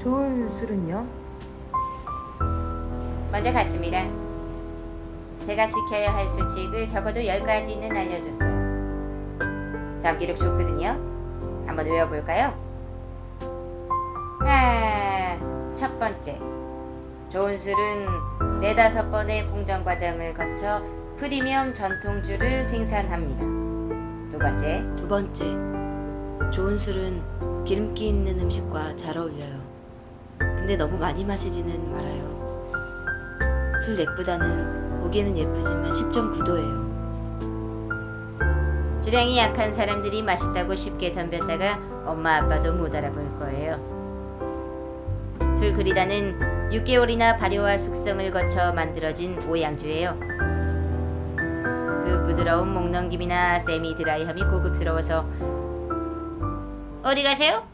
좋은 술은요? 먼저 갔습니다. 제가 지켜야 할 수칙을 적어도 10가지는 알려줬어요. 잠기록 좋거든요. 한번 외워볼까요? 아, 첫 번째. 좋은 술은 네다섯 번의 공정 과정을 거쳐 프리미엄 전통주를 생산합니다. 두 번째. 두 번째, 좋은 술은 기름기 있는 음식과 잘 어울려요. 근데 너무 많이 마시지는 말아요. 술 예쁘다는 보기에는 예쁘지만 10.9도예요. 주량이 약한 사람들이 맛있다고 쉽게 덤볐다가 엄마 아빠도 못 알아볼 거예요. 술 그리다는 6개월이나 발효와 숙성을 거쳐 만들어진 오양주예요. 그 부드러운 목넘김이나 세미 드라이함이 고급스러워서 어디 가세요?